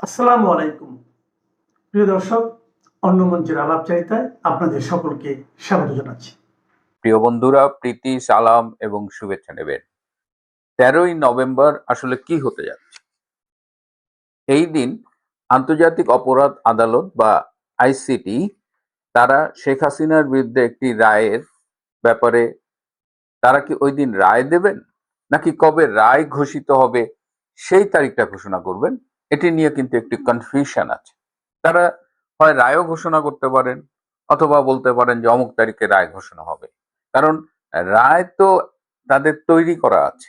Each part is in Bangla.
আসসালামু আলাইকুম। প্রিয় দর্শক, অন্য মঞ্চের আলাপচারিতায় আপনাদের সকলকে স্বাগত জানাচ্ছি। প্রিয় বন্ধুরা, প্রীতি, সালাম এবং শুভেচ্ছা নেবেন। তেরোই নভেম্বর আসলে কি হতে যাচ্ছে? এই দিন আন্তর্জাতিক অপরাধ আদালত বা আইসিটি তারা শেখ হাসিনার বিরুদ্ধে একটি রায়ের ব্যাপারে, তারা কি ওই দিন রায় দেবেন? নাকি কবে রায় ঘোষিত হবে, সেই তারিখটা ঘোষণা করবেন? এটি নিয়ে কিন্তু একটি কনফিউশন আছে। তারা হয় রায়ও ঘোষণা করতে পারেন, অথবা বলতে পারেন যে অমুক তারিখে রায় ঘোষণা হবে। কারণ রায় তো তাদের তৈরি করা আছে।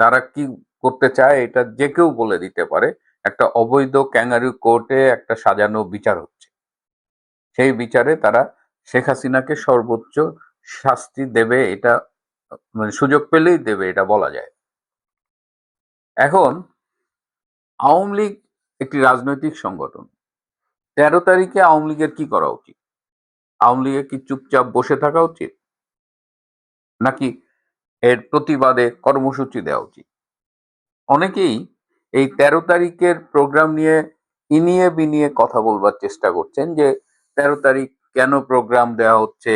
তারা কি করতে চায় এটা যে কেউ বলে দিতে পারে, একটা অবৈধ ক্যাঙ্গারু কোর্টে একটা সাজানো বিচার হচ্ছে। সেই বিচারে তারা শেখ হাসিনাকে সর্বোচ্চ শাস্তি দেবে, এটা মানে সুযোগ পেলেই দেবে, এটা বলা যায়। এখন আওয়ামী লীগ একটি রাজনৈতিক সংগঠন। তেরো তারিখে আওয়ামী লীগের কি করা উচিত? আওয়ামী লীগের কি চুপচাপ বসে থাকা উচিত? নাকি এর প্রতিবাদে কর্মসূচি দেওয়া উচিত? অনেকেই এই তেরো তারিখের প্রোগ্রাম নিয়ে ইনিয়ে বিনিয়ে কথা বলবার চেষ্টা করছেন যে, তেরো তারিখ কেন প্রোগ্রাম দেওয়া হচ্ছে?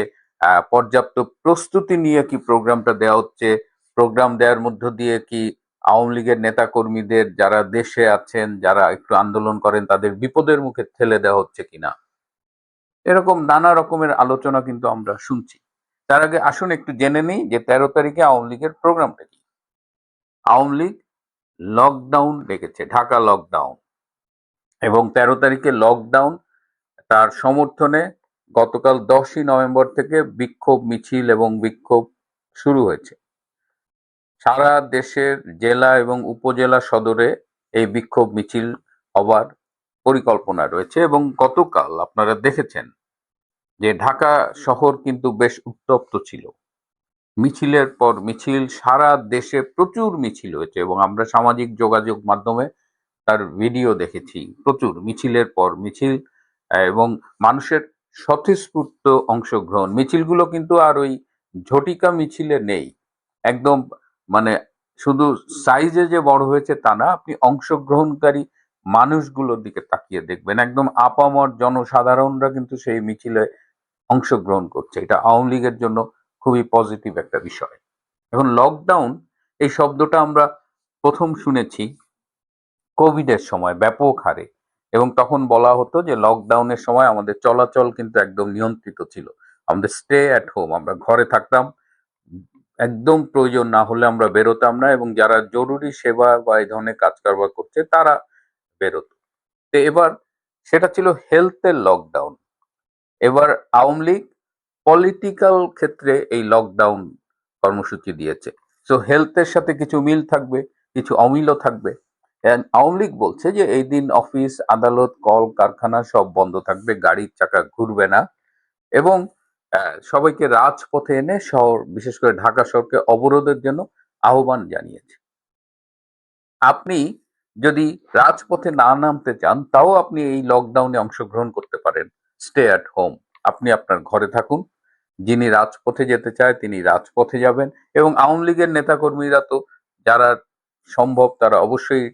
পর্যাপ্ত প্রস্তুতি নিয়ে কি প্রোগ্রামটা দেওয়া হচ্ছে? প্রোগ্রাম দেওয়ার মধ্য দিয়ে কি আওয়ামী লীগের নেতা কর্মীদের যারা দেশে আছেন, যারা একটু আন্দোলন করেন, তাদের বিপদের মুখে ঠেলে দেওয়া হচ্ছে কিনা? এরকম নানা রকমের আলোচনা কিন্তু আমরা শুনছি। তার আগে আসুন একটু জেনে নিই যে তেরো তারিখে আওয়ামী লীগের প্রোগ্রামটা কি? আওয়ামী লীগ লকডাউন ডেকেছে, ঢাকা লকডাউন এবং তেরো তারিখে লকডাউন তার সমর্থনে গতকাল দশই নভেম্বর থেকে বিক্ষোভ মিছিল এবং বিক্ষোভ শুরু হয়েছে। সারা দেশের জেলা এবং উপজেলা সদরে এই বিক্ষোভ মিছিল হবার পরিকল্পনা রয়েছে এবং গতকাল আপনারা দেখেছেন যে ঢাকা শহর কিন্তু বেশ উত্তপ্ত ছিল। মিছিলের পর মিছিল, সারা দেশে প্রচুর মিছিল হয়েছে এবং আমরা সামাজিক যোগাযোগ মাধ্যমে তার ভিডিও দেখেছি। প্রচুর মিছিলের পর মিছিল এবং মানুষের স্বতঃস্ফূর্ত অংশগ্রহণ। মিছিলগুলো কিন্তু আর ওই ঝটিকা মিছিলে নেই। একদম মানে শুধু সাইজে যে বড় হয়েছে তা না, আপনি অংশগ্রহণকারী মানুষগুলোর দিকে তাকিয়ে দেখবেন। একদম আপামর জনসাধারণরা কিন্তু সেই মিছিলে অংশগ্রহণ করছে। এটা আওয়ামী লীগের জন্য খুবই পজিটিভ একটা বিষয়। এখন লকডাউন এই শব্দটা আমরা প্রথম শুনেছি কোভিডের সময়, ব্যাপক হারে। এবং তখন বলা হতো যে লকডাউনের সময় আমাদের চলাচল কিন্তু একদম নিয়ন্ত্রিত ছিল। আমাদের স্টে অ্যাট হোম আমরা ঘরে থাকতাম একদম প্রয়োজন না হলে আমরা বেরোতাম না এবং যারা জরুরি সেবা বা এই ধরনের কাজ কারবার করছে, তারা বেরোতো। তো এবার সেটা ছিল হেলথের লকডাউন এবার আওয়ামী লীগ পলিটিক্যাল ক্ষেত্রে এই লকডাউন কর্মসূচি দিয়েছে। সো হেলথের সাথে কিছু মিল থাকবে, কিছু অমিলও থাকবে। আওয়ামী লীগ বলছে যে, এই দিন অফিস আদালত, কল, কারখানা সব বন্ধ থাকবে, গাড়ির চাকা ঘুরবে না। এবং সবাইকে রাজপথে এনে শহর, বিশেষ করে ঢাকা শহরকে অবরোধের জন্য আহ্বান জানিয়েছে। আপনি যদি রাজপথে না নামতে চান, তাও আপনি এই লকডাউনে অংশগ্রহণ করতে পারেন। স্টে অ্যাট হোম আপনি আপনার ঘরে থাকুন। যিনি রাজপথে যেতে চায়, তিনি রাজপথে যাবেন এবং আওয়ামী লীগের নেতাকর্মীরা তো যারা সম্ভব, তারা অবশ্যই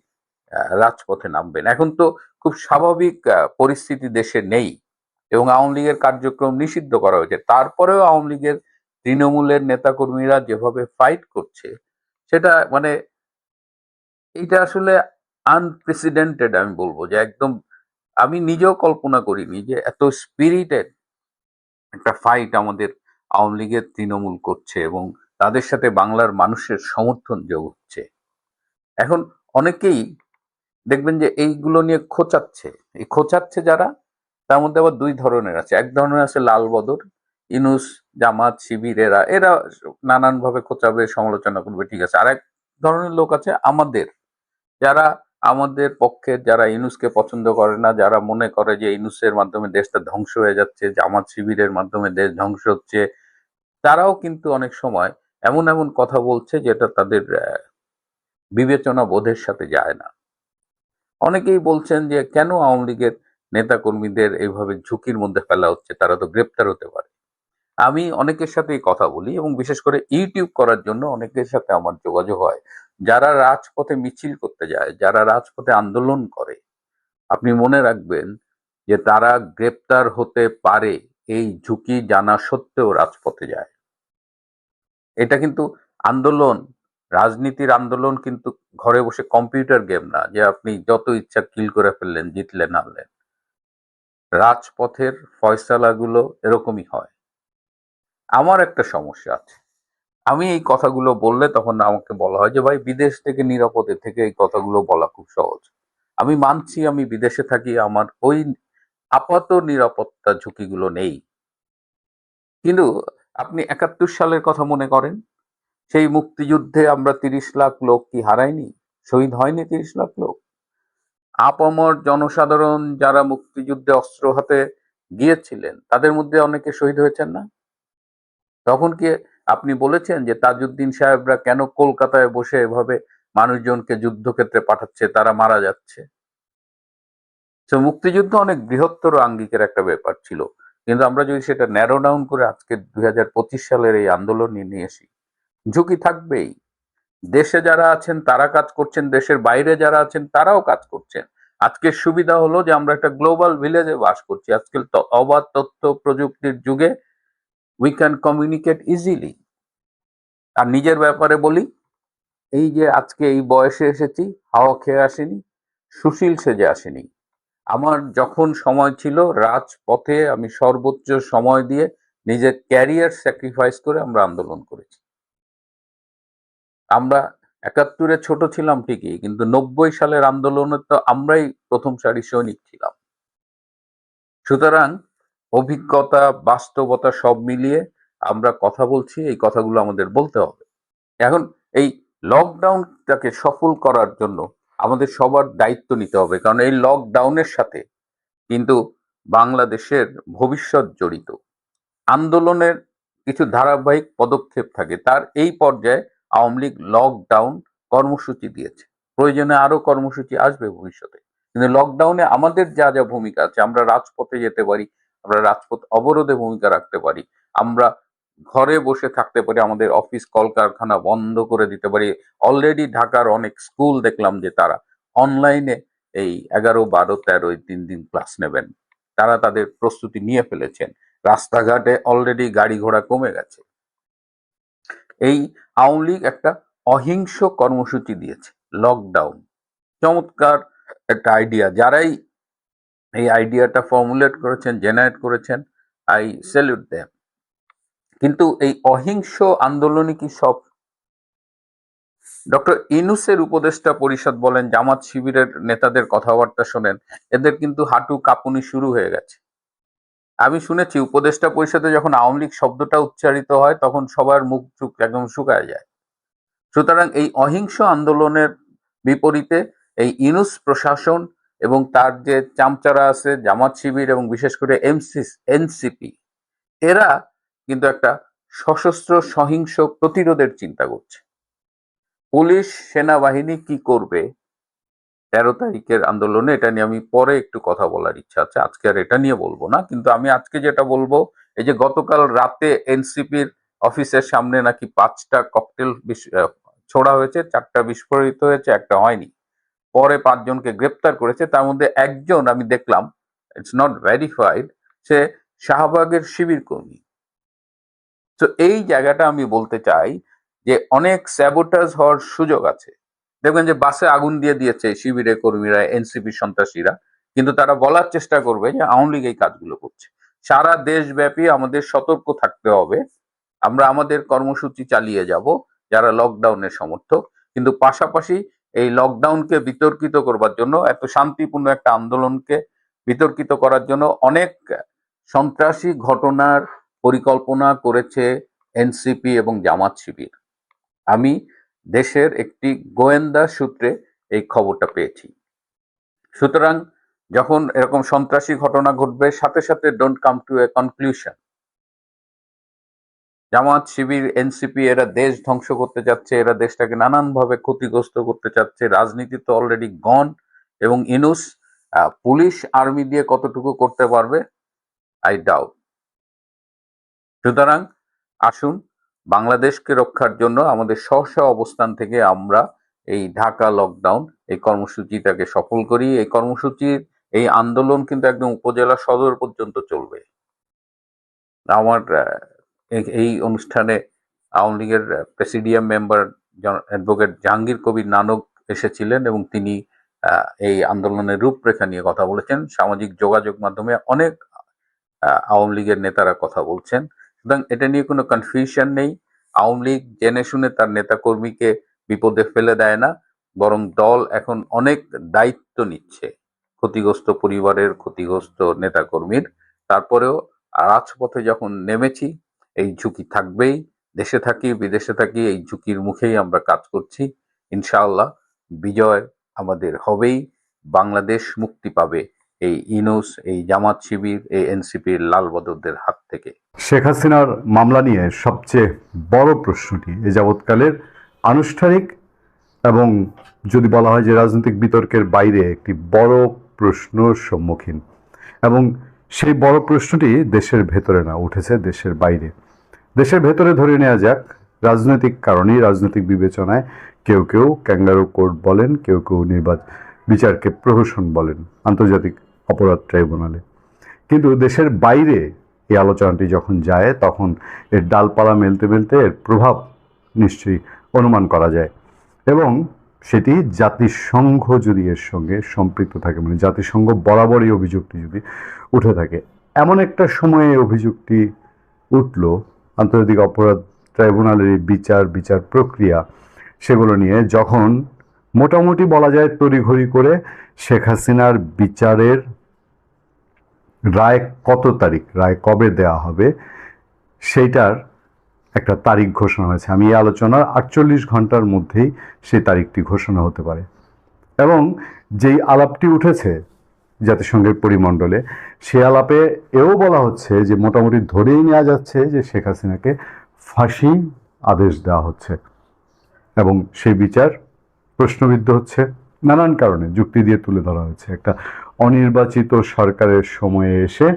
রাজপথে নামবেন। এখন তো খুব স্বাভাবিক পরিস্থিতি দেশে নেই। এবং আওয়ামী লীগের কার্যক্রম নিষিদ্ধ করা হয়েছে। তারপরেও আওয়ামী লীগের তৃণমূলের নেতাকর্মীরা যেভাবে ফাইট করছে, সেটা মানে এটা আসলে আনপ্রেসিডেন্টেড আমি বলব যে একদম আমি নিজেও কল্পনা করিনি যে এত স্পিরিটেড একটা ফাইট আমাদের আওয়ামী লীগের তৃণমূল করছে এবং তাদের সাথে বাংলার মানুষের সমর্থন যোগ হচ্ছে এখন অনেকেই দেখবেন যে এইগুলো নিয়ে খোঁচাচ্ছে। এই খোঁচাচ্ছে যারা? তার মধ্যে আবার দুই ধরনের আছে। এক ধরনের আছে লাল বদর, ইনুস, জামাত, শিবির, এরা এরা নানান ভাবে খোঁচাবে, সমালোচনা করবে, ঠিক আছে। আর এক ধরনের লোক আছে আমাদের। যারা আমাদের পক্ষের যারা ইনুসকে পছন্দ করে না, যারা মনে করে যে ইনুসের মাধ্যমে দেশটা ধ্বংস হয়ে যাচ্ছে, জামাত শিবিরের মাধ্যমে দেশ ধ্বংস হচ্ছে, তারাও কিন্তু অনেক সময় এমন এমন কথা বলছে যেটা তাদের বিবেচনা বোধের সাথে যায় না। অনেকেই বলছেন যে কেন আওয়ামী লীগের নেতা কর্মীদের এইভাবে ঝুঁকির মধ্যে ফেলা হচ্ছে, তারা তো গ্রেপ্তার হতে পারে। আমি অনেকের সাথেই কথা বলি এবং বিশেষ করে ইউটিউব করার জন্য অনেকের সাথে আমার যোগাযোগ হয়। যারা রাজপথে মিছিল করতে যায়, যারা রাজপথে আন্দোলন করে, আপনি মনে রাখবেন যে তারা গ্রেপ্তার হতে পারে, এই ঝুঁকি জানা সত্ত্বেও রাজপথে যায়। এটা কিন্তু আন্দোলন, রাজনীতির আন্দোলন কিন্তু ঘরে বসে কম্পিউটার গেম না, যে আপনি যত ইচ্ছা কিল করে ফেললেন, জিতলেন, হারলেন। রাজপথের ফয়সালাগুলো এরকমই হয়। আমার একটা সমস্যা আছে। আমি এই কথাগুলো বললে তখন আমাকে বলা হয় যে, ভাই, বিদেশ থেকে নিরাপদে থেকে এই কথাগুলো বলা খুব সহজ। আমি মানছি, আমি বিদেশে থাকি, আমার ওই আপাত নিরাপত্তা ঝুঁকিগুলো নেই। কিন্তু আপনি একাত্তর সালের কথা মনে করেন? সেই মুক্তিযুদ্ধে আমরা তিরিশ লাখ লোক কি হারাইনি? শহীদ হয়নি তিরিশ লাখ লোক? আপামর জনসাধারণ যারা মুক্তিযুদ্ধে অস্ত্র হাতে গিয়েছিলেন, তাদের মধ্যে অনেকে শহীদ হয়েছেন না? তখন কি আপনি বলেছেন যে তাজউদ্দিন সাহেবরা কেন কলকাতায় বসে এভাবে মানুষজনকে যুদ্ধক্ষেত্রে পাঠাচ্ছে, তারা মারা যাচ্ছে? তো মুক্তিযুদ্ধ অনেক বৃহত্তর আঙ্গিকের একটা ব্যাপার ছিল। কিন্তু আমরা যদি সেটা ন্যারো ডাউন করে আজকে দুই হাজার পঁচিশ সালের এই আন্দোলন নিয়ে আসি, ঝুঁকি থাকবেই। দেশে যারা আছেন, তারা কাজ করছেন, দেশের বাইরে যারা আছেন, তারাও কাজ করছেন। আজকের সুবিধা হলো যে আমরা একটা গ্লোবাল ভিলেজে বাস করছি। আজকাল ত- অবাধ তথ্য প্রযুক্তির যুগে উই ক্যান কমিউনিকেট ইজিলি আর নিজের ব্যাপারে বলি, এই যে আজকে এই বয়সে এসেছি, হাওয়া খেয়ে আসেনি, সুশীল সেজে আসেনি। আমার যখন সময় ছিল, রাজপথে আমি সর্বোচ্চ সময় দিয়ে নিজের ক্যারিয়ার স্যাক্রিফাইস করে আমরা আন্দোলন করেছি। আমরা একাত্তরে ছোট ছিলাম ঠিকই, কিন্তু নব্বই সালের আন্দোলনে তো আমরাই প্রথম সারি সৈনিক ছিলাম। সুতরাং অভিজ্ঞতা, বাস্তবতা সব মিলিয়ে আমরা কথা বলছি, এই কথাগুলো আমাদের বলতে হবে। এখন এই লকডাউনটাকে সফল করার জন্য আমাদের সবার দায়িত্ব নিতে হবে, কারণ এই লকডাউনের সাথে কিন্তু বাংলাদেশের ভবিষ্যৎ জড়িত। আন্দোলনের কিছু ধারাবাহিক পদক্ষেপ থাকে, তার এই পর্যায়ে আওয়ামী লীগ লকডাউন কর্মসূচি দিয়েছে। প্রয়োজনে আরও কর্মসূচি আসবে ভবিষ্যতে। কিন্তু লকডাউনে আমাদের যা যা ভূমিকা আছে, আমরা রাজপথে যেতে পারি, আমরা রাজপথ অবরোধে ভূমিকা রাখতে পারি, আমরা ঘরে বসে থাকতে পারি, আমাদের অফিস কলকারখানা বন্ধ করে দিতে পারি। অলরেডি ঢাকার অনেক স্কুল দেখলাম যে তারা অনলাইনে এই এগারো, বারো, তেরো তিন দিন ক্লাস নেবেন। তারা তাদের প্রস্তুতি নিয়ে ফেলেছেন। রাস্তাঘাটে অলরেডি গাড়ি ঘোড়া কমে গেছে। এই আওয়ামী লীগ একটা অহিংস কর্মসূচি দিয়েছে লকডাউন চমৎকার একটা আইডিয়া যারাই এই আইডিয়াটা ফর্মুলেট করেছেন জেনারেট করেছেন আই স্যালুট দেম কিন্তু এই অহিংস আন্দোলনই কি সব? ডক্টর ইনুসের উপদেষ্টা পরিষদ বলেন, জামাত শিবিরের নেতাদের কথাবার্তা শোনেন, এদের কিন্তু হাঁটু কাঁপুনি শুরু হয়ে গেছে। আমি শুনেছি উপদেষ্টা পরিষদে যখন আওয়ামী লীগ শব্দটা উচ্চারিত হয়, তখন সবার মুখ চুক একদম শুকায় যায়। সুতরাং এই অহিংস আন্দোলনের বিপরীতে এই ইনুস প্রশাসন এবং তার যে চামচারা আছে, জামাত শিবির এবং বিশেষ করে এমসি এনসিপি, এরা কিন্তু একটা সশস্ত্র সহিংস প্রতিরোধের চিন্তা করছে। পুলিশ, সেনাবাহিনী কি করবে? তেরো তারিখের আন্দোলনে এটা নিয়ে আমি পরে একটু কথা বলার ইচ্ছা আছে। আজকে আর এটা নিয়ে বলব না, কিন্তু আমি আজকে যেটা বলব, এই যে গতকাল রাতে এনসিপির অফিসের সামনে নাকি পাঁচটা ককটেল ছোড়া হয়েছে, চারটা বিস্ফোরিত হয়েছে, একটা হয়নি। পরে পাঁচজনকে গ্রেপ্তার করেছে, তার মধ্যে একজন আমি দেখলাম ইটস নট ভেরিফাইড সে শাহবাগের শিবির কর্মী। তো এই জায়গাটা আমি বলতে চাই যে অনেক স্যাবোটাজ হওয়ার সুযোগ আছে। দেখবেন যে বাসে আগুন দিয়ে দিয়েছে শিবিরের কর্মীরা, এনসিপি সন্ত্রাসীরা। কিন্তু তারা বলার চেষ্টা করবে যে আওয়ামী লীগ এই কাজগুলো করছে। সারা দেশব্যাপী আমাদের সতর্ক থাকতে হবে। আমরা আমাদের কর্মসূচি চালিয়ে যাব, যারা লকডাউনের সমর্থক। কিন্তু পাশাপাশি এই লকডাউনকে বিতর্কিত করবার জন্য, এত শান্তিপূর্ণ একটা আন্দোলনকে বিতর্কিত করার জন্য অনেক সন্ত্রাসী ঘটনার পরিকল্পনা করেছে এনসিপি এবং জামাত শিবির। আমি দেশের একটি গোয়েন্দা সূত্রে এই খবরটা পেয়েছি। সুতরাং যখন এরকম সন্ত্রাসী ঘটনা ঘটবে, সাথে সাথে don't come to a conclusion Jamaat Shibir NCP এরা দেশ ধ্বংস করতে চাচ্ছে, এরা দেশটাকে নানানভাবে ক্ষতিগ্রস্ত করতে চাচ্ছে, রাজনীতি তো অলরেডি গন এবং ইনুস পুলিশ, আর্মি দিয়ে কতটুকু করতে পারবে? আই ডাউট সুতরাং আসুন বাংলাদেশকে রক্ষার জন্য আমাদের স্ব স্ব অবস্থান থেকে আমরা এই ঢাকা লকডাউন এই কর্মসূচিটাকে সফল করি। এই কর্মসূচির, এই আন্দোলন কিন্তু একদম উপজেলা সদর পর্যন্ত চলবে। আমার এই- অনুষ্ঠানে আওয়ামী লীগের presidium member advocate Jahangir Kabir Nanak এসেছিলেন এবং তিনি এই আন্দোলনের রূপরেখা নিয়ে কথা বলেছেন। সামাজিক যোগাযোগ মাধ্যমে অনেক আওয়ামী লীগের নেতারা কথা বলছেন। সুতরাং এটা নিয়ে কোনো কনফিউশন নেই। আওয়ামী লীগ জেনে শুনে তার নেতাকর্মীকে বিপদে ফেলে দেয় না, বরং দল এখন অনেক দায়িত্ব নিচ্ছে ক্ষতিগ্রস্ত পরিবারের ক্ষতিগ্রস্ত নেতাকর্মীর। তারপরেও রাজপথে যখন নেমেছি, এই ঝুঁকি থাকবেই, দেশে থাকি, বিদেশে থাকি, এই ঝুঁকির মুখেই আমরা কাজ করছি। ইনশাআল্লাহ বিজয় আমাদের হবেই, বাংলাদেশ মুক্তি পাবে। এই ইনুস, এই জামাত শিবির, এই এনসিপির লাল বদরদের হাত থেকে। শেখ হাসিনার মামলা নিয়ে সবচেয়ে বড় প্রশ্নটি এ যাবৎকালের আনুষ্ঠানিক এবং যদি বলা হয় যে রাজনৈতিক বিতর্কের বাইরে একটি বড় প্রশ্ন সম্মুখীন। এবং সেই বড় প্রশ্নটি দেশের ভেতরে না, উঠেছে দেশের বাইরে। দেশের ভেতরে ধরে নেওয়া যাক, রাজনৈতিক কারণেই, রাজনৈতিক বিবেচনায় কেউ কেউ ক্যাঙ্গারু কোর্ট বলেন, কেউ কেউ নির্বাচন বিচারকে প্রহসন বলেন। আন্তর্জাতিক অপরাধ ট্রাইব্যুনালে। কিন্তু দেশের বাইরে এই আলোচনাটি যখন যায়, তখন এর ডালপালা মেলতে মেলতে এর প্রভাব নিশ্চয়ই অনুমান করা যায়। এবং সেটি জাতিসংঘ যদি এর সঙ্গে সম্পৃক্ত থাকে মানে জাতিসংঘ বরাবরই অভিযোগটি যদি উঠে থাকে, এমন একটা সময়ে অভিযোগটি উঠল, আন্তর্জাতিক অপরাধ ট্রাইব্যুনালের বিচার বিচার প্রক্রিয়া, সেগুলো নিয়ে যখন মোটামুটি বলা যায় তড়িঘড়ি করে শেখ হাসিনার বিচারের রায় কত তারিখ, রায় কবে দেওয়া হবে, সেইটার একটা তারিখ ঘোষণা হয়েছে। আমি এই আলোচনার আটচল্লিশ ঘণ্টার মধ্যেই সেই তারিখটি ঘোষণা হতে পারে। এবং যেই আলাপটি উঠেছে জাতিসংঘের পরিমণ্ডলে সে আলাপে এও বলা হচ্ছে যে মোটামুটি ধরেই নেওয়া যাচ্ছে যে শেখ হাসিনাকে ফাঁসি আদেশ দেওয়া হচ্ছে। এবং সেই বিচার প্রশ্নবিদ্ধ হচ্ছে নানান কারণে। যুক্তি দিয়ে তুলে ধরা হয়েছে। একটা অনির্বাচিত সরকারের সময়ে এসে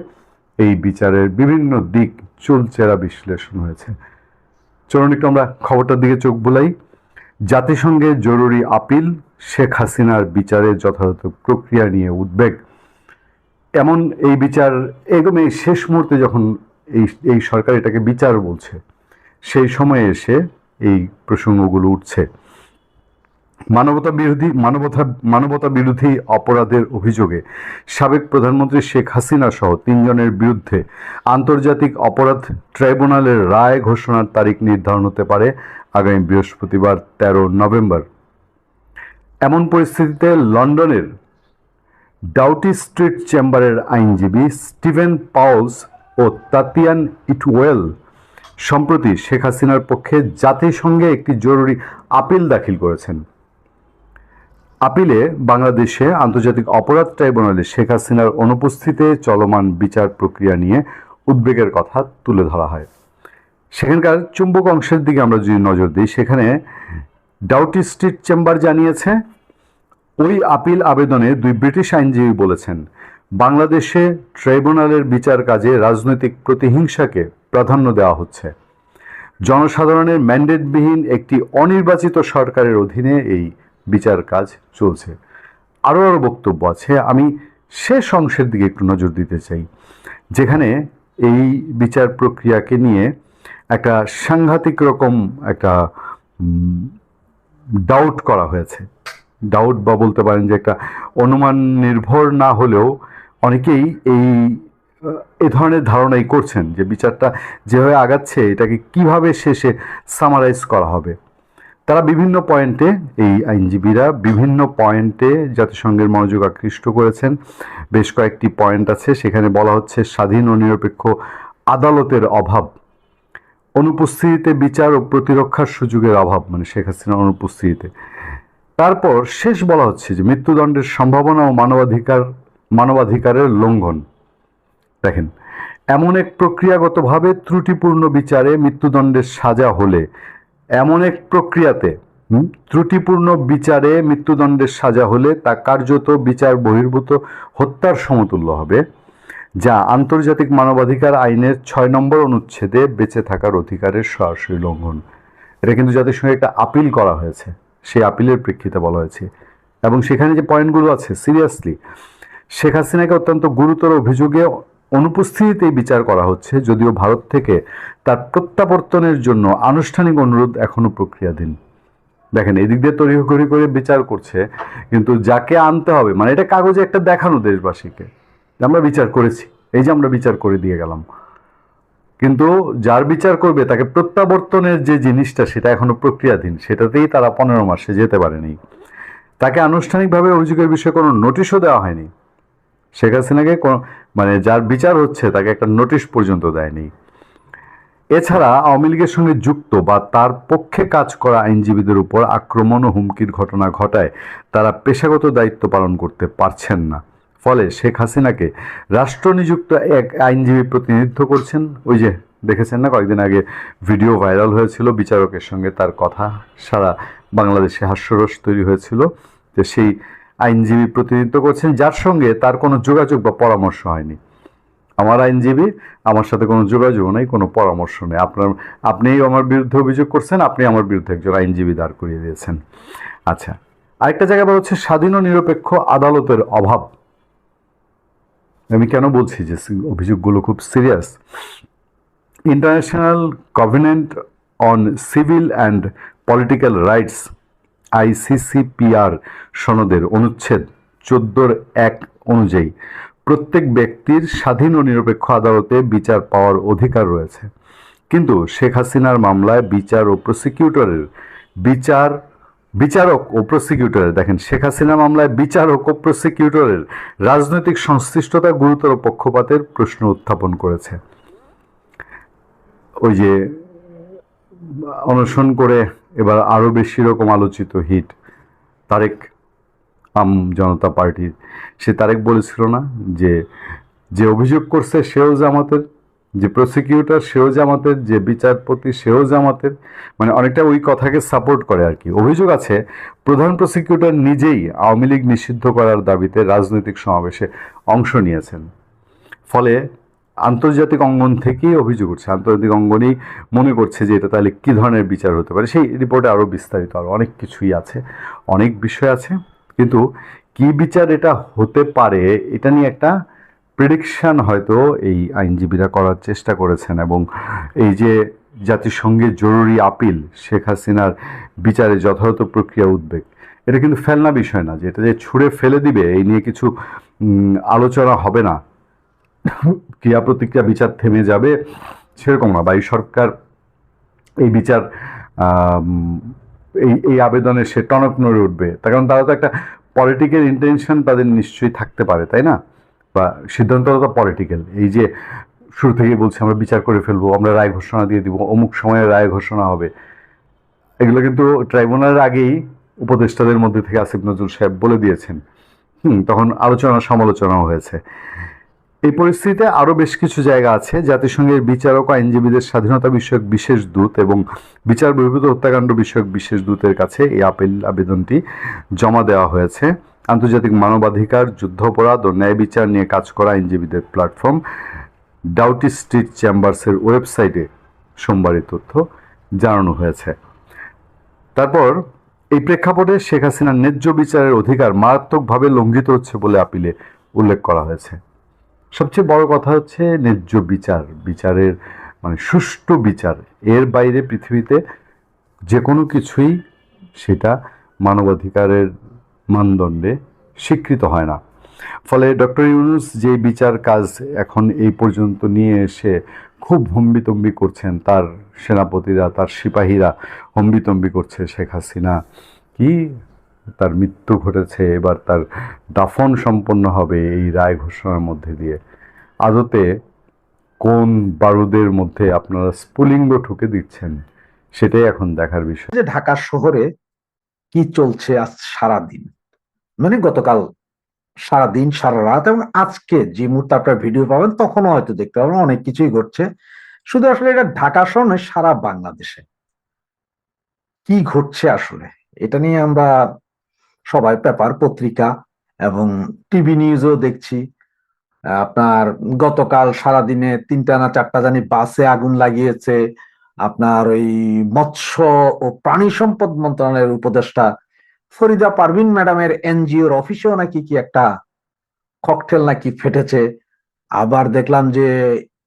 এই বিচারের বিভিন্ন দিক চুলচেরা বিশ্লেষণ হয়েছে। চলুন একটু আমরা খবরটার দিকে চোখ বুলাই। জাতিসংঘের জরুরি আপিল, শেখ হাসিনার বিচারের যথাযথ প্রক্রিয়া নিয়ে উদ্বেগ। এমন এই বিচার একদম এই শেষ মুহূর্তে যখন এই এই সরকার এটাকে বিচার বলছে, সেই সময়ে এসে এই প্রসঙ্গগুলো উঠছে। মানবতা বিরোধী, মানবতা মানবতা বিরোধী অপরাধের অভিযোগে সাবেক প্রধানমন্ত্রী শেখ হাসিনা সহ তিনজনের বিরুদ্ধে আন্তর্জাতিক অপরাধ ট্রাইব্যুনালের রায় ঘোষণার তারিখ নির্ধারণ হতে পারে আগামী বৃহস্পতিবার, তেরো নভেম্বর। এমন পরিস্থিতিতে লন্ডনের ডাউটি স্ট্রিট চেম্বারের আইনজীবী স্টিভেন পাউলস ও তাতিয়ান ইটওয়েল সম্প্রতি শেখ হাসিনার পক্ষে জাতিসংঘে একটি জরুরি আপিল দাখিল করেছেন। আপিলে বাংলাদেশে আন্তর্জাতিক অপরাধ ট্রাইব্যুনালে শেখ হাসিনার অনুপস্থিতিতে চলমান বিচার প্রক্রিয়া নিয়ে উদ্বেগের কথা তুলে ধরা হয়। সেখানকার চুম্বক অংশের দিকে আমরা যদি নজর দিই, সেখানে ডাউটি স্ট্রিট চেম্বার জানিয়েছে, ওই আপিল আবেদনে দুই ব্রিটিশ আইনজীবী বলেছেন, বাংলাদেশে ট্রাইব্যুনালের বিচার কাজে রাজনৈতিক প্রতিহিংসাকে প্রাধান্য দেওয়া হচ্ছে। জনসাধারণের ম্যান্ডেটবিহীন একটি অনির্বাচিত সরকারের অধীনে এই বিচার কাজ চলছে। আরও আরও বক্তব্য আছে। আমি শেষ অংশের দিকে একটু নজর দিতে চাই, যেখানে এই বিচার প্রক্রিয়াকে নিয়ে একটা সাংঘাতিক রকম একটা ডাউট করা হয়েছে। ডাউট বা বলতে পারেন যে একটা অনুমান নির্ভর না হলেও অনেকেই এই, এ ধরনের ধারণাই করছেন যে বিচারটা যেভাবে আগাচ্ছে, এটাকে কীভাবে শেষে সামারাইজ করা হবে। তারা বিভিন্ন পয়েন্টে এই আইনজীবীরা বিভিন্ন পয়েন্টে জাতিসংঘের মনোযোগ আকৃষ্ট করেছেন। বেশ কয়েকটি পয়েন্ট আছে, সেখানে বলা হচ্ছে স্বাধীন ও নিরপেক্ষ আদালতের অভাব, অনুপস্থিতিতে বিচার ও প্রতিরক্ষার সুযোগের অভাব মানে শেখ হাসিনার অনুপস্থিতিতে। তারপর শেষ বলা হচ্ছে যে মৃত্যুদণ্ডের সম্ভাবনা ও মানবাধিকার, মানবাধিকারের লঙ্ঘন। দেখেন, এমন এক প্রক্রিয়াগতভাবে ত্রুটিপূর্ণ বিচারে মৃত্যুদণ্ডের সাজা হলে এমন এক প্রক্রিয়াতে ত্রুটিপূর্ণ বিচারে মৃত্যুদণ্ডের সাজা হলে তা কার্যত বিচার বহির্ভূত হত্যার সমতুল্য হবে, যা আন্তর্জাতিক মানবাধিকার আইনের ছয় নম্বর অনুচ্ছেদে বেঁচে থাকার অধিকারের সরাসরি লঙ্ঘন। এটা কিন্তু জাতিসংঘে একটা আপিল করা হয়েছে। সেই আপিলের প্রেক্ষিতে বলা হয়েছে। এবং সেখানে যে পয়েন্টগুলো আছে, সিরিয়াসলি, শেখ হাসিনাকে অত্যন্ত গুরুতর অভিযোগে অনুপস্থিতিতেই বিচার করা হচ্ছে, যদিও ভারত থেকে তার প্রত্যাবর্তনের জন্য আনুষ্ঠানিক অনুরোধ এখনও প্রক্রিয়াধীন। দেখেন, এদিক দিয়ে তড়িঘড়ি করে বিচার করছে, কিন্তু যাকে আনতে হবে মানে এটা কাগজে একটা দেখানো দেশবাসীকে আমরা বিচার করেছি, এই যে আমরা বিচার করে দিয়ে গেলাম। কিন্তু যার বিচার করবে, তাকে প্রত্যাবর্তনের যে জিনিসটা, সেটা এখনও প্রক্রিয়াধীন, সেটাতেই তারা পনেরো মাসে যেতে পারেনি। তাকে আনুষ্ঠানিকভাবে অভিযোগের বিষয়ে কোনো নোটিশও দেওয়া হয়নি। শেখ হাসিনাকে মানে যার বিচার হচ্ছে তাকে একটা নোটিশ পর্যন্ত দেয়নি। এছাড়া আওয়ামী লীগের সঙ্গে যুক্ত বা তার পক্ষে কাজ করা আইনজীবীদের উপর আক্রমণ ও হুমকির ঘটনা ঘটায় তারা পেশাগত দায়িত্ব পালন করতে পারছেন না। ফলে শেখ হাসিনাকে রাষ্ট্রনিযুক্ত এক আইনজীবী প্রতিনিধিত্ব করছেন। ওই যে দেখেছেন না, কয়েকদিন আগে ভিডিও ভাইরাল হয়েছিল, বিচারকের সঙ্গে তার কথা সারা বাংলাদেশে হাস্যরস তৈরি হয়েছিল। যে সেই আইনজীবী প্রতিনিধিত্ব করছেন, যার সঙ্গে তার কোনো যোগাযোগ বা পরামর্শ হয়নি। আমার আইনজীবী, আমার সাথে কোনো যোগাযোগ নেই, কোনো পরামর্শ নেই। আপনার আপনিই আমার বিরুদ্ধে অভিযোগ করছেন, আপনি আমার বিরুদ্ধে একজন আইনজীবী দাঁড় করিয়ে দিয়েছেন। আচ্ছা আরেকটা জায়গা হচ্ছে স্বাধীন ও নিরপেক্ষ আদালতের অভাব। আমি কেন বলছি যে অভিযোগগুলো খুব serious? International covenant on civil and political rights ICCPR সনদের অনুচ্ছেদ চোদ্দোর এক অনুযায়ী প্রত্যেক ব্যক্তির স্বাধীন ও নিরপেক্ষ আদালতে বিচার পাওয়ার অধিকার রয়েছে। কিন্তু শেখ হাসিনার মামলায় বিচার ও প্রসিকিউটরের বিচার, বিচারক ও প্রসিকিউটরের, দেখেন, শেখ হাসিনা মামলায় বিচারক ও প্রসিকিউটরের রাজনৈতিক সংশ্লিষ্টতা গুরুতর পক্ষপাতের প্রশ্ন উত্থাপন করেছে। ওই যে অনশন করে এবার আরও বেশি রকম আলোচিত হিট। তারেক, আম জনতা পার্টির, সে তারেক বলেছিল না যে যে অভিযোগ করছে সেও জামাতের, যে প্রসিকিউটর সেও জামাতের, যে বিচারপতি সেও জামাতের মানে অনেকটা ওই কথাকে সাপোর্ট করে আর কি। অভিযোগ আছে, প্রধান প্রসিকিউটর নিজেই আওয়ামী লীগ নিষিদ্ধ করার দাবিতে রাজনৈতিক সমাবেশে অংশ নিয়েছেন। ফলে আন্তর্জাতিক অঙ্গন থেকেই অভিযোগ উঠছে। আন্তর্জাতিক অঙ্গনই মনে করছে যে এটা তাহলে কী ধরনের বিচার হতে পারে? সেই রিপোর্টে আরও বিস্তারিত আরও অনেক কিছুই আছে, অনেক বিষয় আছে। কিন্তু কি বিচার এটা হতে পারে, এটা নিয়ে একটা প্রেডিকশন হয়তো এই আইনজীবীরা করার চেষ্টা করেছেন এবং এই যে জাতিসংঘের জরুরি আপিল, শেখ হাসিনার বিচারে যথাযথ প্রক্রিয়া উদ্বেগ, এটা কিন্তু ফেলনা বিষয় না যে এটা যে ছুঁড়ে ফেলে দিবে, এই নিয়ে কিছু আলোচনা হবে না। ক্রিয়া প্রতিক্রিয়া বিচার থেমে যাবে, সেরকম না। বা এই সরকার এই বিচার এই এই আবেদনে সে টনক নড়ে উঠবে। তার কারণ তারা তো একটা পলিটিক্যাল ইন্টেনশন তাদের নিশ্চয়ই থাকতে পারে, তাই না? বা সিদ্ধান্তটা তো পলিটিক্যাল এই যে শুরু থেকেই বলছে, আমরা বিচার করে ফেলব, আমরা রায় ঘোষণা দিয়ে দিব, অমুক সময়ে রায় ঘোষণা হবে। এগুলো কিন্তু ট্রাইব্যুনালের আগেই উপদেষ্টাদের মধ্যে থেকে আসিফ নজরুল সাহেব বলে দিয়েছেন। হুম, তখন আলোচনা সমালোচনাও হয়েছে। এই পরিস্থিতিতে আরও বেশ কিছু জায়গা আছে। জাতিসংঘের বিচারক আইনজীবীদের স্বাধীনতা বিষয়ক বিশেষ দূত এবং বিচার বহির্ভূত হত্যাকাণ্ড বিষয়ক বিশেষ দূতের কাছে এই আপিল আবেদনটি জমা দেওয়া হয়েছে। আন্তর্জাতিক মানবাধিকার, যুদ্ধাপরাধ ও ন্যায় বিচার নিয়ে কাজ করা আইনজীবীদের প্ল্যাটফর্ম ডাউটি স্ট্রিট চেম্বার্সের ওয়েবসাইটে সোমবার এই তথ্য জানানো হয়েছে। তারপর এই প্রেক্ষাপটে শেখ হাসিনার ন্যায্য বিচারের অধিকার মারাত্মকভাবে লঙ্ঘিত হচ্ছে বলে আপিলে উল্লেখ করা হয়েছে। সবচেয়ে বড় কথা হচ্ছে ন্যায্য বিচার, বিচারের মানে সুষ্ঠু বিচার। এর বাইরে পৃথিবীতে যে কোনো কিছুই সেটা মানবাধিকারের মানদণ্ডে স্বীকৃত হয় না। ফলে ডক্টর ইউনুস যে বিচার কাজ এখন এই পর্যন্ত নিয়ে এসে খুব হম্বিতম্বি করছেন, তার সেনাপতিরা, তার সিপাহীরা হম্বিতম্বি করছে শেখ হাসিনা। কি তার মৃত্যু ঘটেছে, এবার তার দাফন সম্পন্ন হবে এই রায় ঘোষণার মধ্যে দিয়ে। আদতে কোন বারুদের মধ্যে আপনারা স্পুলিঙ্গ ঠুকে দিচ্ছেন, সেটাই এখন দেখার বিষয়। যে ঢাকা শহরে কি চলছে আজ সারা দিন মানে গতকাল সারা দিন সারা রাত এবং আজকে যে মুহূর্তে আপনার ভিডিও পাবেন, তখনও হয়তো দেখতে পাবেন, অনেক কিছুই ঘটছে। শুধু আসলে এটা ঢাকা শহর নয়, সারা বাংলাদেশে। কি ঘটছে আসলে? এটা নিয়ে আমরা সবাই পেপার, পত্রিকা এবং টিভি নিউজও দেখছি। আপনার গতকাল সারা দিনে তিনটা না চারটা জানি বাসে আগুন লাগিয়েছে। আপনার ওই মৎস্য ও প্রাণী সম্পদ মন্ত্রণালয়ের উপদেষ্টা ফরিদা পারভিন ম্যাডামের এনজিওর অফিসেও নাকি কি একটা ককটেল নাকি ফেটেছে। আবার দেখলাম যে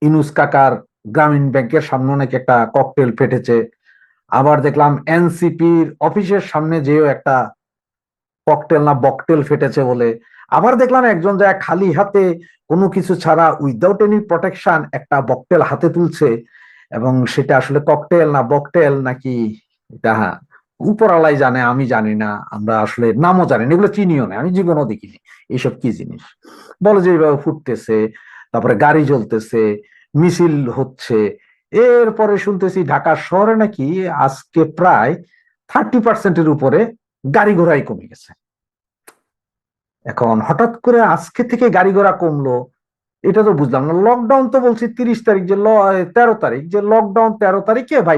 ইনুস কাকার গ্রামীণ ব্যাংকের সামনে নাকি একটা ককটেল ফেটেছে। আবার দেখলাম এনসিপির অফিসের সামনে যেও একটা ককটেল না বকটেল ফেটেছে বলে। আবার দেখলাম একজন যায় খালি হাতে কোনো কিছু ছাড়া উইদাউট এনি প্রোটেকশন একটা বকটেল হাতে তুলছে এবং সেটা আসলে ককটেল না বকটেল নাকি এটা উপরালাই জানে, আমি জানি না, আমরা আসলে নামও জানি না, এগুলো চিনিও না, আমি জীবনও দেখিনি এইসব কি জিনিস। বলে যে এইভাবে ফুটতেছে, তারপরে গাড়ি জ্বলতেছে, মিছিল হচ্ছে, এরপরে শুনতেছি ঢাকা শহরে নাকি আজকে প্রায় থার্টি পার্সেন্টের উপরে গাড়ি ঘোড়াই কমে গেছে। এখন হঠাৎ করে আজকে থেকে গাড়ি ঘোড়া কমলো, এটা তো বুঝলাম না। লকডাউন তো বলছি তিরিশ তারিখ যে তেরো তারিখ। যে লকডাউন তেরো তারিখে ভাই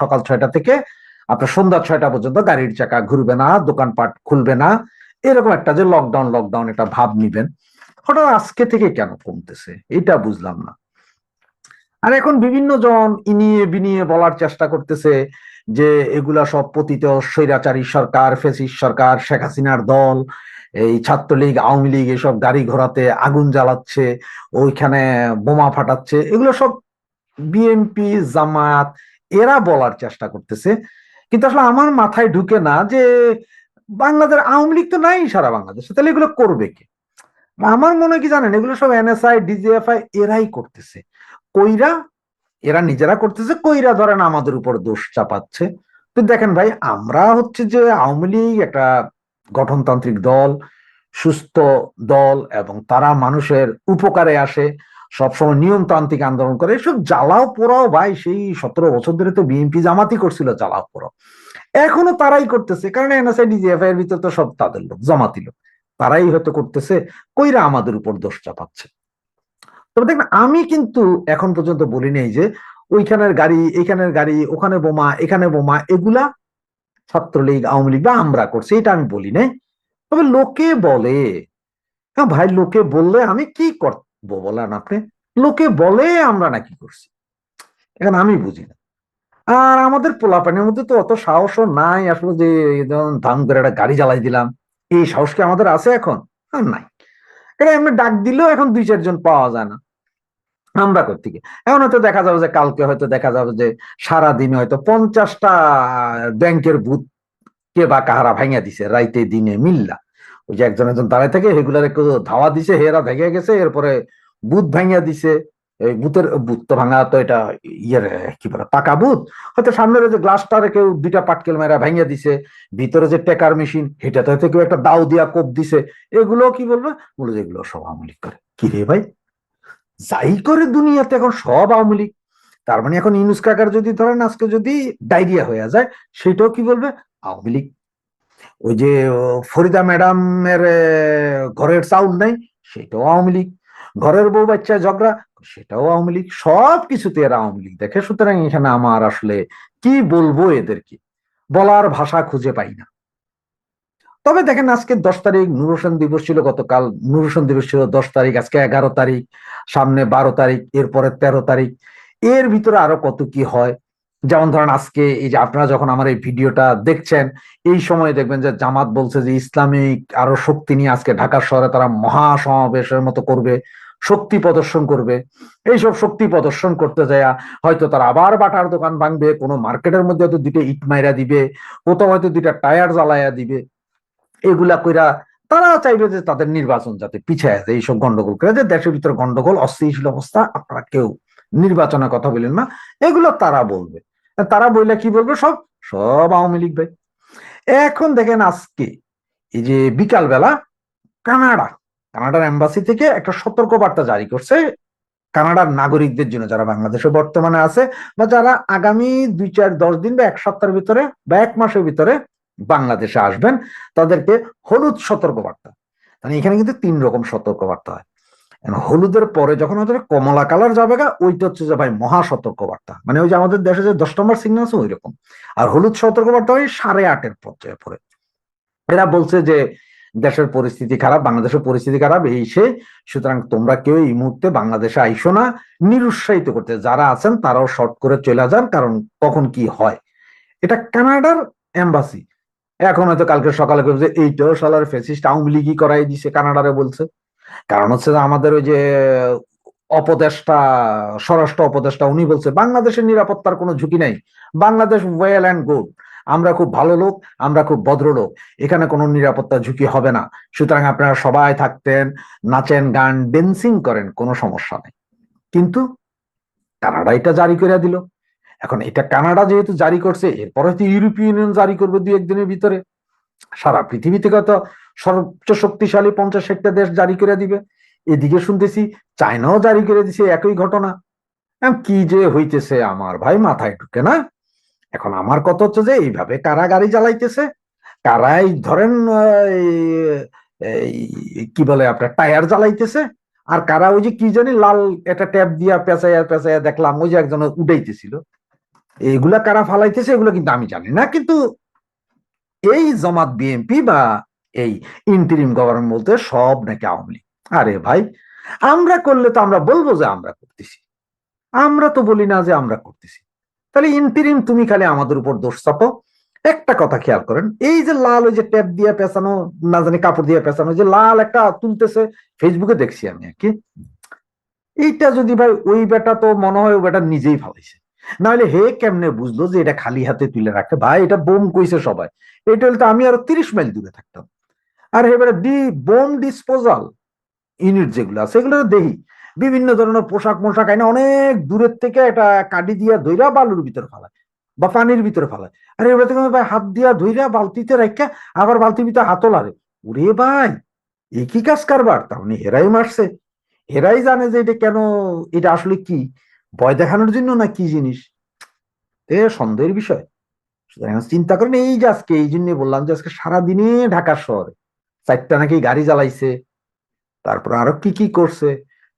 সকাল ছয়টা থেকে আপনার সন্ধ্যা ছয়টা পর্যন্ত গাড়ির চাকা ঘুরবে না, দোকানপাট খুলবে না। এরকম একটা যে লকডাউন লকডাউন এটা ভাব নিবেন। হঠাৎ আজকে থেকে কেন কমতেছে? এটা বুঝলাম না। আর এখন বিভিন্ন জন ইনিয়ে বিনিয়ে বলার চেষ্টা করতেছে যে এগুলা সব পতিত স্বৈরাচারী সরকার ফেসিস সরকার, শেখ হাসিনার দল, এই ছাত্রলীগ, আওয়ামী লীগ এসব গাড়ি ঘোড়াতে আগুন জ্বালাচ্ছে, ওইখানে বোমা ফাটাচ্ছে, এগুলো সব বিএনপি জামাত এরা বলার চেষ্টা করতেছে। কিন্তু আসলে আমার মাথায় ঢুকে না যে বাংলাদেশ আওয়ামী লীগ তো নাই সারা বাংলাদেশে, তাহলে এগুলো করবে কে? আমার মনে কি জানেন, এগুলো সব এনএসআই ডিজিএফআই এরাই করতেছে। কইরা এরা নিজেরা করতেছে, কইরা ধরেন আমাদের উপর দোষ চাপাচ্ছে। তো দেখেন ভাই, আমরা হচ্ছে যে আওয়ামী লীগ একটা গঠনতান্ত্রিক দল, সুস্থ দল এবং তারা মানুষের উপকারে আসে, সবসময় নিয়মতান্ত্রিক আন্দোলন করে। এসব জ্বালাও পোড়াও ভাই, সেই সতেরো বছর ধরে তো বিএনপি জামাতি করছিল জ্বালাও পোড়াও। এখনও তারাই করতেছে, কারণ এনএসআই ডিজিএফআই এর ভিতর তো সব তাদের লোক, জামাতি লোক। তারাই হয়তো করতেছে, কইরা আমাদের উপর দোষ চাপাচ্ছে। তবে দেখবেন, আমি কিন্তু এখন পর্যন্ত বলি নেই যে ওইখানের গাড়ি এইখানের গাড়ি, ওখানে বোমা, এখানে বোমা, এগুলা ছাত্রলীগ, আওয়ামী লীগ বা আমরা করছি, এটা আমি বলি নাই। তবে লোকে বলে হ্যাঁ ভাই, লোকে বললে আমি কি করব বলেন আপনি? লোকে বলে আমরা নাকি করছি? এখন আমি বুঝি না। আর আমাদের পোলাপানের মধ্যে তো অত সাহসও নাই আসলে যে যেমন ধাম করে একটা গাড়ি জ্বালাই দিলাম। এই সাহস কি আমাদের আছে এখন? নাই। এটা এমনি ডাক দিলেও এখন দুই চারজন পাওয়া যায় না। আমরা করতে গিয়ে এখন হয়তো দেখা যাবে যে কালকে হয়তো দেখা যাবে যে সারা দিনে হয়তো পঞ্চাশটা ব্যাংকের বুথ কে বা কাহারা ভাঙিয়া দিছে, রাইতে দিনে মিল্লা। ওই যে একজন একজন দাঁড়ায় থেকে, সেগুলার একটু ধাওয়া দিছে, হেরা ভেঙে গেছে, এরপরে বুথ ভাঙিয়া দিছে। এই বুথের বুথ তো ভাঙা তো এটা ইয়ের, কি বলে, পাকা বুথ হয়তো সামনের যে গ্লাসটারে কেউ দুইটা পাটকেল মেরা ভাঙিয়া দিছে, ভিতরে যে টেকার মেশিন, সেটাতে হয়তো কেউ একটা দাও দিয়া কোপ দিছে। এগুলো কি বলবে? বলে যে এগুলো সব আওয়ামী লীগ করে। কি রে ভাই? যাই করে দুনিয়াতে এখন সব আওয়ামী লীগ, তার মানে এখন ইনুস কাকার যদি ধরেন আজকে যদি ডায়রিয়া হয়ে যায়, সেটাও কি বলবে? আওয়ামী লীগ। ওই যে ফরিদা ম্যাডামের ঘরের চাউল নাই, সেটাও আওয়ামী লীগ। ঘরের বউ বাচ্চা ঝগড়া, সেটাও আওয়ামী লীগ। সব কিছুতে এরা আওয়ামী লীগ দেখে। সুতরাং এখানে আমার আসলে কি বলব এদেরকে? বলার ভাষা খুঁজে পাই না। তবে দেখেন আজকে দশ তারিখ, নূর হোসেন দিবস ছিল গতকাল। নূর হোসেন দিবস ছিল দশ তারিখ, আজকে এগারো তারিখ, সামনে বারো তারিখ, এরপরে তেরো তারিখ। এর ভিতরে আরও কত কি হয়? যেমন ধরেন আজকে এই যে আপনারা যখন আমার এই ভিডিওটা দেখছেন, এই সময় দেখবেন যে জামাত বলছে যে ইসলামিক আরও শক্তি নিয়ে আজকে ঢাকা শহরে তারা মহা সমাবেশের মতো করবে, শক্তি প্রদর্শন করবে। এইসব শক্তি প্রদর্শন করতে যায় হয়তো তারা আবার বাটার দোকান ভাঙবে, কোনো মার্কেটের মধ্যে হয়তো দুটো ইট মাইরা দিবে কোথাও হয়তো দুইটা টায়ার জ্বালাইয়া দিবে। এগুলা কইরা তারা চাইবে যে তাদের নির্বাচন যাতে পিছিয়ে যায় এইসব গন্ডগোল করে যে দেশের ভিতরে গন্ডগোল, অস্থিতিশীল অবস্থা, আপনারা কেউ নির্বাচনের কথা বলেন না। এগুলো তারা বলবে। তারা বললে কি বলবে? সব সব আওয়ামী লীগ এখন দেখেন আজকে, এই যে বিকাল বেলা কানাডা, কানাডার এম্বাসি থেকে একটা সতর্ক বার্তা জারি করছে কানাডার নাগরিকদের জন্য, যারা বাংলাদেশে বর্তমানে আছে বা যারা আগামী দুই চার দশ দিন বা এক সপ্তাহের ভিতরে বা এক মাসের ভিতরে বাংলাদেশে আসবেন, তাদেরকে হলুদ সতর্কবার্তা। মানে এখানে কিন্তু তিন রকম সতর্কবার্তা হয়। হলুদের পরে যখন ওদের কমলা কালার যাবে গা, ওইটা হচ্ছে যে ভাই মহা সতর্কবার্তা। মানে ওই যে আমাদের দেশে যে দশ নম্বর সিগন্যাল আছে ওই রকম আর হলুদ সতর্কবার্তা হয় সাড়ে আটের পর্যায়ে পরে। এরা বলছে যে দেশের পরিস্থিতি খারাপ, বাংলাদেশের পরিস্থিতি খারাপ, এই সে, সুতরাং তোমরা কেউ এই মুহূর্তে বাংলাদেশে আইসো না, নিরুৎসাহিত করতে। যারা আছেন তারাও শর্ট করে চলে যান, কারণ কখন কি হয়। এটা কানাডার এম্বাসি এখন হয়তো কালকে সকালে যে এইটাও সালার ফেসিস্ট আওয়ামী লীগই করাই দিছে, কানাডারে বলছে। কারণ হচ্ছে যে আমাদের ওই যে অপদেষ্টা, স্বরাষ্ট্র অপদেষ্টা, উনি বলছে, বাংলাদেশের নিরাপত্তার কোনো ঝুঁকি নাই। বাংলাদেশ ওয়েল অ্যান্ড গুড আমরা খুব ভালো লোক, আমরা খুব ভদ্র লোক। এখানে কোনো নিরাপত্তা ঝুঁকি হবে না। সুতরাং আপনারা সবাই থাকতেন, নাচেন, গান ডেন্সিং করেন, কোনো সমস্যা নেই। কিন্তু কানাডা এটা জারি করে দিল। এখন এটা কানাডা যেহেতু জারি করছে, এরপরে তো ইউরোপীয় ইউনিয়ন জারি করবে দুই একদিনের ভিতরে। সারা পৃথিবী থেকে তো সর্বোচ্চ শক্তিশালী পঞ্চাশ একটা দেশ জারি করে দিবে? এদিকে শুনতেছি চায়নাও জারি করে দিছে একই ঘটনা। কি যে হইতেছে আমার ভাই, মাথায় ঢুকে না? এখন আমার কথা হচ্ছে যে এইভাবে কারা গাড়ি চালাইতেছে কারাই ধরেন কি বলে আপনার, টায়ার জ্বালাইতেছে? আর কারা ওই যে কি জানি লাল একটা ট্যাপ দিয়া পেঁচাইয়া পেঁচাইয়া দেখলাম, ওই যে একজন উডাইতেছিল। এগুলা কারা ফালাইতেছে এগুলো কিন্তু আমি জানি না, কিন্তু এই জমাত বিএনপি বা এই ইন্টারিম গভর্নমেন্ট বলতে সব নাকি আওয়ামী লীগ। আরে ভাই, আমরা করলে তো আমরা বলব যে আমরা করতেছি। আমরা তো বলি না যে আমরা করতেছি। তাহলে ইন্টারিম তুমি খালি আমাদের উপর দোষ চাপো একটা কথা খেয়াল করেন, এই যে লাল ওই যে ট্যাপ দিয়ে পেঁচানো, না জানি কাপড় দিয়ে পেঁচানো যে লাল একটা তুলতেছে ফেসবুকে দেখছি আমি আর কি। এইটা যদি ভাই ওই বেটা তো মনে হয় ওই বেটা নিজেই ফালাইছে। নাহলে হে কেমনে বুঝলো যে এটা খালি হাতে তুলে রাখে? ভাই, এটা বোম কইছে সবাই। এটা হলে তো আমি আরও তিরিশ মাইল দূরে থাকতাম। আর এবারে ডি বোম ডিসপোজাল ইউনিট যেগুলো আছে, এগুলো দেখি। বিভিন্ন ধরনের পোশাক মোশাক আইনা অনেক দূরের থেকে এটা কাটি দিয়া ধইরা বালুর ভিতরে ফালায় বা পানির ভিতরে ফালায়। আর এবার থেকে ভাই হাত দিয়া ধইরা বালতিতে রাখা আবার বালতির ভিতরে হাতও লাগে ওরে ভাই একই কাজ কারবার? তার মানে হেরাই মারছে। হেরাই জানে যে এটা কেন, এটা আসলে কি? ভয় দেখানোর জন্য না কি জিনিস? এ সন্দেহের বিষয়। সুতরাং চিন্তা করেন, এই যে আজকে, এই জন্য বললাম যে আজকে সারাদিনে ঢাকার শহরে চারটা নাকি গাড়ি জ্বালাইছে, তারপর আরও কি কি করছে।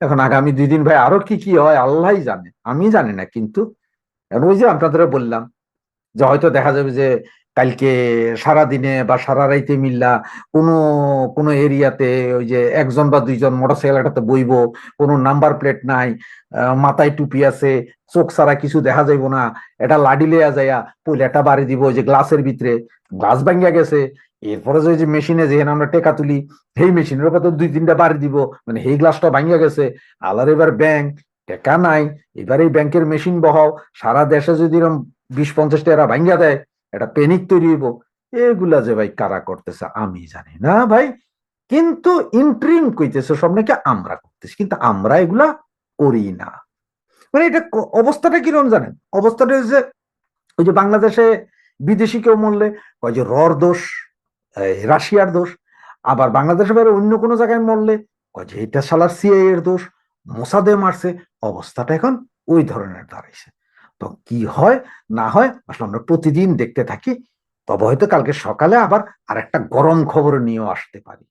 এখন আগামী দুই দিন ভাই আরও কি কি হয় আল্লাহ জানে। আমি জানি না, কিন্তু ওই যে আপনাদের বললাম যে হয়তো দেখা যাবে যে কালকে সারা দিনে বা সারা রাইতে মিল্লা কোনো কোনো এরিয়াতে ওই যে একজন বা দুইজন মোটরসাইকেল একটাতে বইব, কোনো নাম্বার প্লেট নাই মাথায় টুপি আছে, চোখ ছাড়া কিছু দেখা যাইব না, এটা লাডি লেয়া যাইয়া পয়লাটা বাড়ি দিব ওই যে গ্লাসের ভিতরে, গ্লাস ভাঙ্গিয়া গেছে। এরপরে যে যে মেশিনে যেখানে আমরা টেকা তুলি, সেই মেশিনের উপর তো দুই তিনটা বাড়ি দিব মানে সেই গ্লাসটা ভাঙ্গিয়া গেছে। আলার এবার ব্যাংক, টেকা নাই, এবার এই ব্যাংকের মেশিন বহাও, সারা দেশে যদি এরকম বিশ পঞ্চাশটা এরা ভাঙ্গিয়া দেয় একটা পেনিক তৈরি হইব। এগুলা যে ভাই কারা করতেছে, আমি জানি না ভাই। কিন্তু ইন্ট্রিম কইতেছে সব নাকি আমরা করতেছি, কিন্তু আমরা এগুলা করি না। মানে এটা অবস্থাটা কীরকম জানেন? অবস্থাটা হচ্ছে ওই যে বাংলাদেশে বিদেশি কেউ মরলে কয় যে রর দোষ রাশিয়ার দোষ, আবার বাংলাদেশের বাইরে অন্য কোনো জায়গায় মরলে কয় যে এটা সালার সিআই এর দোষ, মোসাদে মারছে, অবস্থাটা এখন ওই ধরনের দাঁড়াইছে। তো কি হয়, না হয়, আসলে আমরা প্রতিদিন দেখতে থাকি, তবে হয়তো কালকে সকালে আবার আর একটা গরম খবর নিয়েও আসতে পারি।